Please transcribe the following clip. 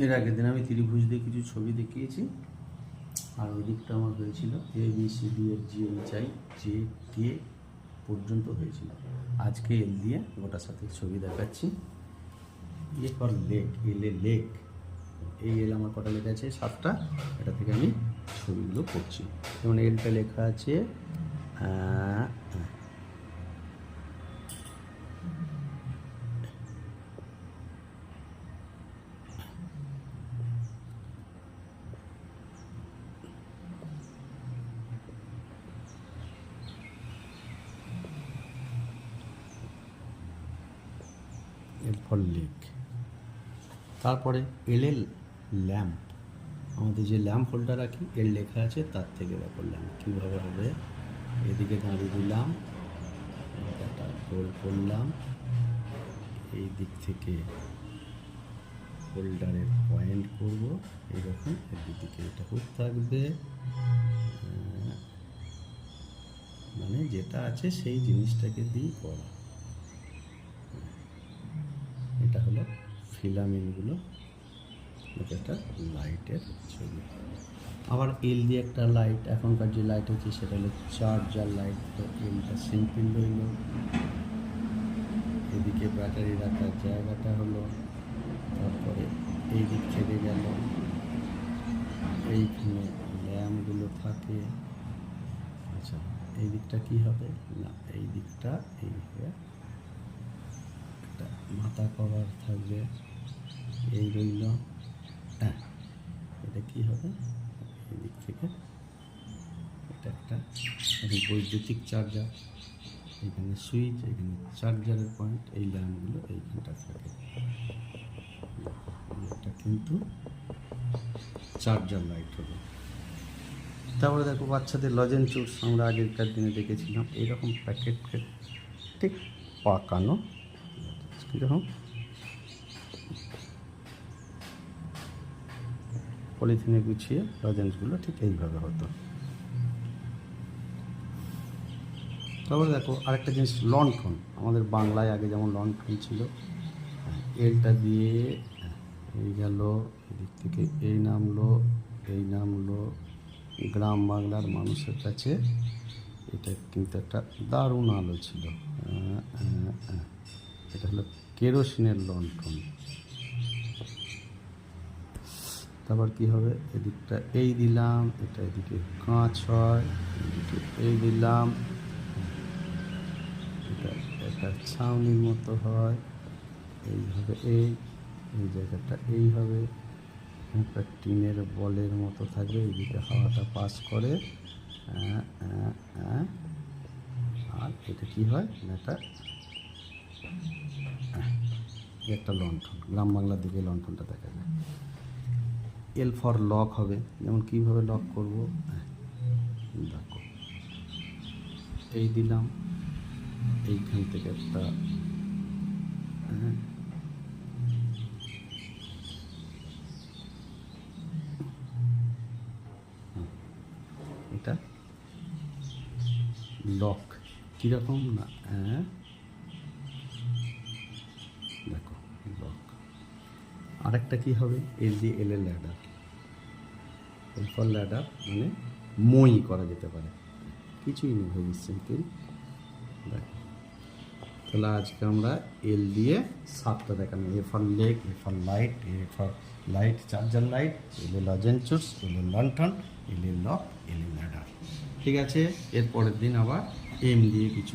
এর আগের দিন আমি ত্রিভুজ দিয়ে কিছু ছবি দেখিয়েছি। আর ওই দিকটা আমার হয়েছিল A B C D F G H I J K পর্যন্ত হয়েছিল। আজকে এল দিয়ে গোটা সাথে ছবি দেখাচ্ছি। A for lake L A lake এই এল আমার কটা লেখা আছে? সাতটা। এটা থেকে আমি ছবিগুলো করছি। যেমন এলটা লেখা আছে এল ফর লেক তারপরে এল এল ল্যাম্প আমাদের যে ল্যাম্প হোল্ডার রাখি এর লেখা আছে, তার থেকে দেখো ল্যাম্প কীভাবে হবে। এদিকে দাঁড়িয়ে দিলাম একটা করলাম। এই দিক থেকে হোল্ডারের পয়েন্ট করব। এইরকম এদিকে এটা হুক থাকবে। মানে যেটা আছে সেই জিনিসটাকে দিয়েই করা এটা হলো ফিলামেন্টগুলো এটা একটা লাইটের ছবি। আবার এল দিয়ে একটা লাইট এখনকার যে লাইট হচ্ছে সেটা হলো চার্জার লাইট তো এলটা সিম্পল রইল এদিকে ব্যাটারি রাখার জায়গাটা হলো, তারপরে এই দিক থেকে গেল। এইখানে ল্যাম্পগুলো থাকে। আচ্ছা এই দিকটা কি হবে? না এই দিকটা এইভাবে একটা মাথা কভার থাকবে। এই রইল। হ্যাঁ এটা কি হবে? এই দিক থেকে। এটা একটা বৈদ্যুতিক চার্জার এখানে সুইচ এখানে চার্জারের পয়েন্ট এই ল্যাম্পগুলো এইখানটা থাকে। এটা কিন্তু চার্জার লাইট হলো তারপরে দেখো, বাচ্চাদের লজেন চুটস আমরা আগেরকার দিনে দেখেছিলাম। এইরকম প্যাকেট ঠিক পাকানো কীরকম পলিথিনে গুছিয়ে লজেন্সগুলো ঠিক এইভাবে হতো। তারপরে দেখো, আরেকটা জিনিস লন্ঠন আমাদের বাংলায় আগে যেমন লন্ঠন ছিল, এলটা দিয়ে, এই গেল, এদিক থেকে এই নামলো এই নামলো। গ্রাম বাংলার মানুষের কাছে এটা কিন্তু একটা দারুণ আলো ছিল। এটা হলো কেরোসিনের লন্ঠন তারপর কি হবে এদিকটা এই দিলাম, এটা এদিকে কাঁচ হয়, এদিকে এই দিলাম, এটা একটা ছাউনির মতো হয় এইভাবে এই এই জায়গাটা এই হবে, একটা টিনের বলের মতো থাকবে এইদিকে হাওয়াটা পাস করে। আর এটা কি হয় এটা একটা লণ্ঠন, গ্রাম বাংলার দিকে লণ্ঠনটা দেখা যায়। এল ফর লক হবে, যেমন কীভাবে লক করব? দেখো। এই দিলাম, এইখান থেকে একটা হ্যাঁ। এটা লক কীরকম না হ্যাঁ। দেখো আরেকটা কি হবে? এল দিয়ে এল এর ল্যাডার এল ফর ল্যাডার মানে মই করা যেতে পারে। কিছুই নেই ভেরি সিম্পল তাহলে আজকে আমরা এল দিয়ে সাতটা দেখানো A for leg A for light A for light charger light L A lozenges L A লন্ঠন L A lock L A ladder ঠিক আছে? এর পরের দিন আবার এম দিয়ে কিছু